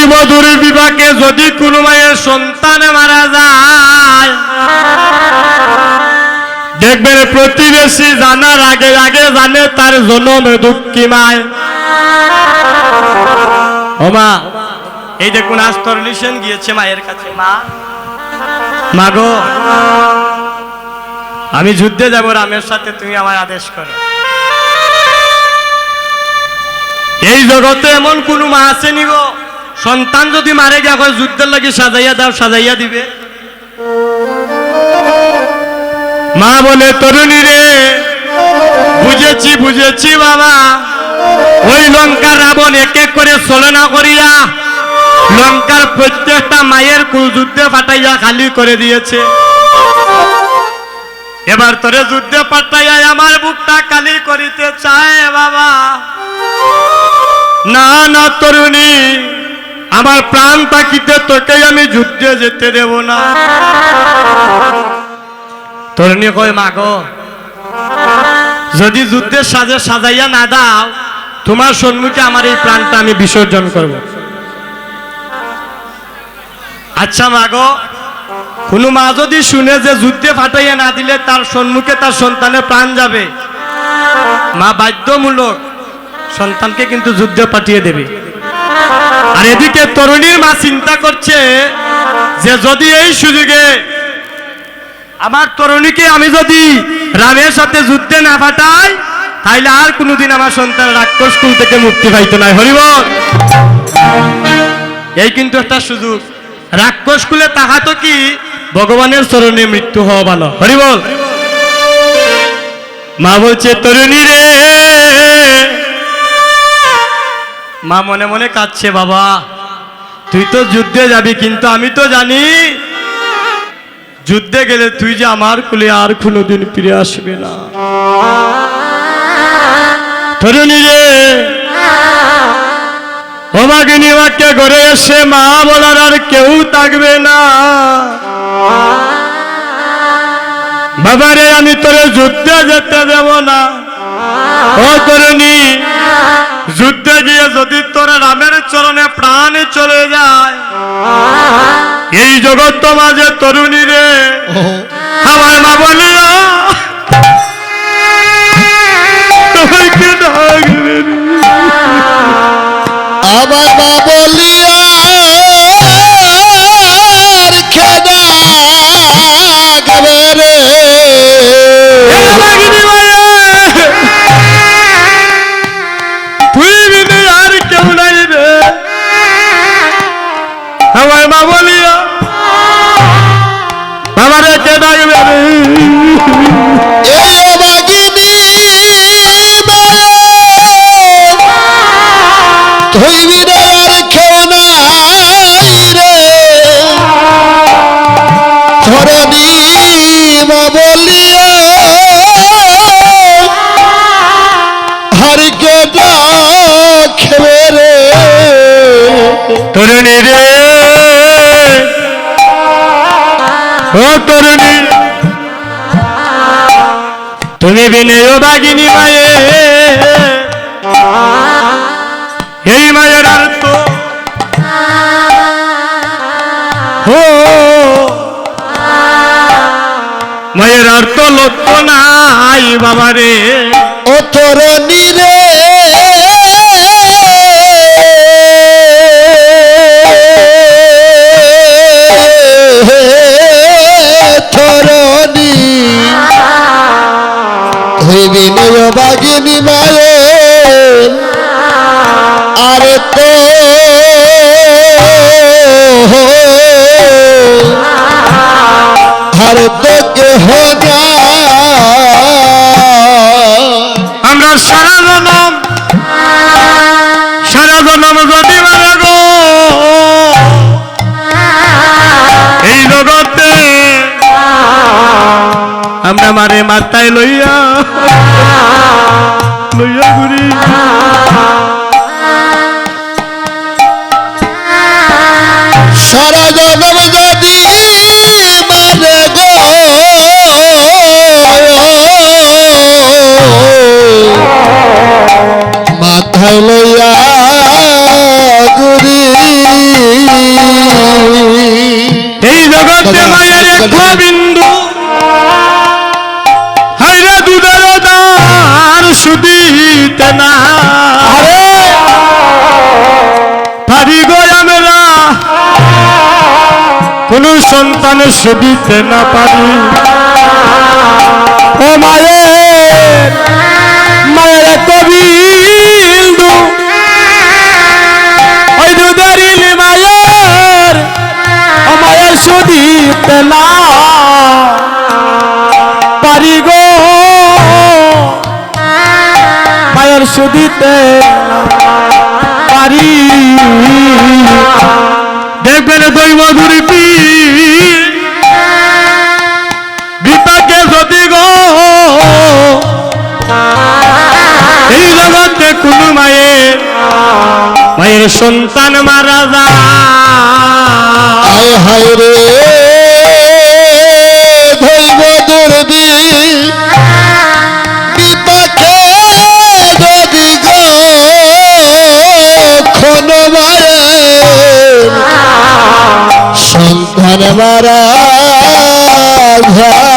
এই মধুর বিবাকে যদি কোনো মায়ের সন্তান মারা যায়, দেখবেন প্রতিবেশী জানার আগে আগে জানে তার জনমে দুঃখী মায়। ও মা, এই দেখুন আজ তোর লিশন গিয়েছে মায়ের কাছে। মা মা গো, আমি যুদ্ধে যাব, রামের সাথে তুমি আমার আদেশ করো। এই জগতে এমন কোন মা আছে নিব সন্তান যদি মারে গিয়া কয়, যুদ্ধের লাগে সাজাইয়া দাও, সাজাইয়া দিবে। মা বলে, তরুণী রে, বুঝেছি বুঝেছি বাবা। ওই লঙ্কার রাবণ এক এক করে ছলনা করিয়া লঙ্কার প্রত্যেকটা মায়ের যুদ্ধে ফাটাইয়া খালি করে দিয়েছে। এবার তোরে যুদ্ধে পাঠাইয়া আমার বুকটা খালি করিতে চায় বাবা। না না, তরুণী। আমার প্রাণ তাকিতে তোকে আমি যুদ্ধে যেতে দেব না। তরুণী কয়, মা গো, যদি যুদ্ধের সাজে সাজাইয়া না দাও, তোমার সম্মুখে আমার এই প্রাণটা আমি বিসর্জন করব। আচ্ছা মা গো, কোনো মা যদি শুনে যে যুদ্ধে ফাটাইয়া না দিলে তার সম্মুখে তার সন্তানের প্রাণ যাবে। মা বাধ্যমূলক সন্তানকে কিন্তু যুদ্ধে পাঠিয়ে দেবে। আর এদিকে তরুণীর মা চিন্তা করছে যে যদি এই সুযোগে আমার তরুণীকে আমি যদি রামের সাথে যুদ্ধে না পাঠাই তাইলে আর কোনোদিন আমার সন্তান রাক্ষস কুল থেকে মুক্তি পাইতো না। হরিবল এই কিন্তু একটা সুযোগ। রাক্ষস কুলে তাহা তো কি? ভগবানের চরণে মৃত্যু হওয়া ভালো। হরিবল মা বলছে, তরুণী রে মা মনে মনে কাঁদছে, বাবা। তুই তো যুদ্ধে যাবি, কিন্তু আমি তো জানি যুদ্ধে গেলে তুই যে আমার কুলে আর কোনোদিন ফিরে আসবে না। তরুণী রে অবাগিনী বাক্যে ঘরে এসে মা বলার আর কেউ থাকবে না। বাবারে, আমি তোরে যুদ্ধে যেতে দেব না। ও তরুণী যুদ্ধে গিয়ে যদি তোর রামের চরণে প্রাণ চলে যায় এই জগৎ মাঝে তরুণী রে আমার মা বলিয়া রে তরুণী রে। ও তরুণী। তুমি বিনয় বাগিনী মায়ে। এই মায়ের অর্থ হো মায়ের অর্থ লক্ষ্য নাই বাবা রে ও তরণী রে হইবি নয় বাগিনী মায়ে আরে তো হর তো কেহ না। আমরা সারা আমরা মারে মাথায় লইয়া। লইয়া ঘুরি। সারা জনম পারি গো কোন সন্তানের সুবিধে না পারি। ও মায়ের মায়ের দিতে পারি। দেখবেন দই মধুরী যদি গো কোনো মায়ের মায়ের সন্তান মারা যায়। মায়ের সন্তান মারা যায়